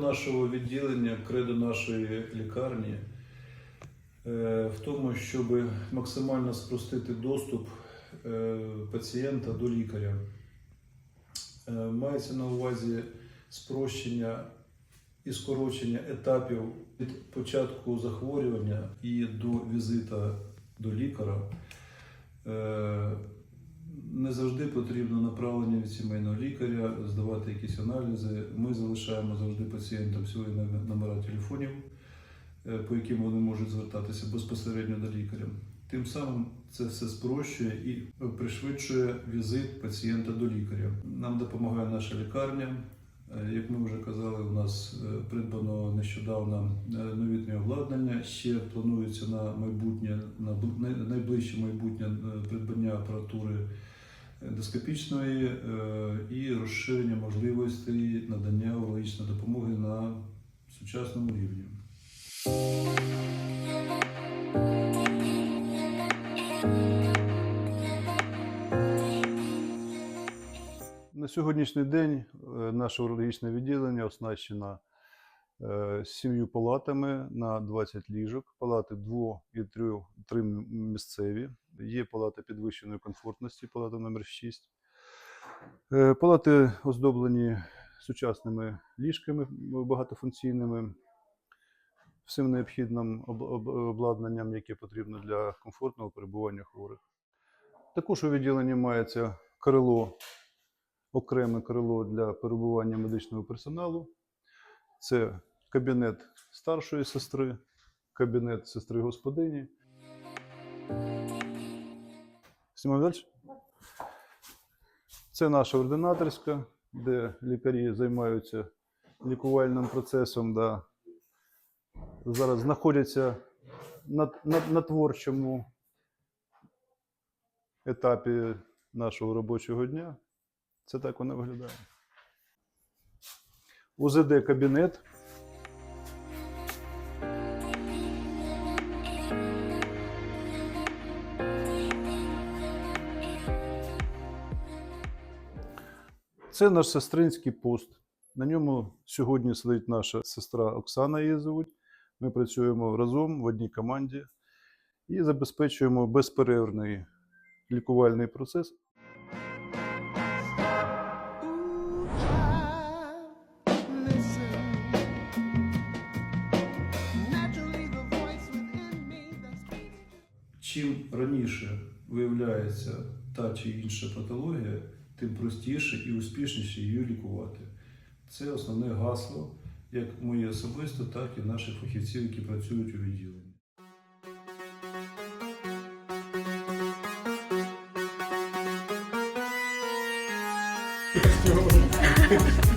нашого відділення, кредо нашої лікарні е, в тому, щоб максимально спростити доступ е, пацієнта до лікаря. Е, Мається на увазі спрощення і скорочення етапів від початку захворювання і до візита до лікаря. Не завжди потрібно направлення від сімейного лікаря, здавати якісь аналізи. Ми залишаємо завжди пацієнтам свої номер- номера телефонів, е, по яким вони можуть звертатися безпосередньо до лікаря. Тим самим це все спрощує і пришвидшує візит пацієнта до лікаря. Нам допомагає наша лікарня. Е, Як ми вже казали, у нас е, придбано нещодавно е, новітнє обладнання. Ще планується на майбутнє, на найближче майбутнє придбання апаратури ендоскопічної е, і розширення можливостей надання урологічної допомоги на сучасному рівні. На сьогоднішній день е, наше урологічне відділення оснащено е, сім'ю палатами на 20 ліжок. Палати дво і трьох три місцеві. Є палата підвищеної комфортності, палата номер 6. Е, Палати оздоблені сучасними ліжками багатофункційними, всім необхідним об- об- обладнанням, яке потрібно для комфортного перебування хворих. Також у відділенні мається крило окреме крило для перебування медичного персоналу. Це кабінет старшої сестри, кабінет сестри господині. Знімаємо далі? Це наша ординаторська, де лікарі займаються лікувальним процесом. Да. Зараз знаходяться на, на, на творчому етапі нашого робочого дня. Це так воно виглядає. УЗД кабінет. Це наш сестринський пост. На ньому сьогодні сидить наша сестра Оксана її звуть. Ми працюємо разом в одній команді і забезпечуємо безперервний лікувальний процес Чим раніше виявляється та чи інша патологія, тим простіше і успішніше її лікувати. Це основне гасло як моє особисто, так і наших фахівців, які працюють у відділенні.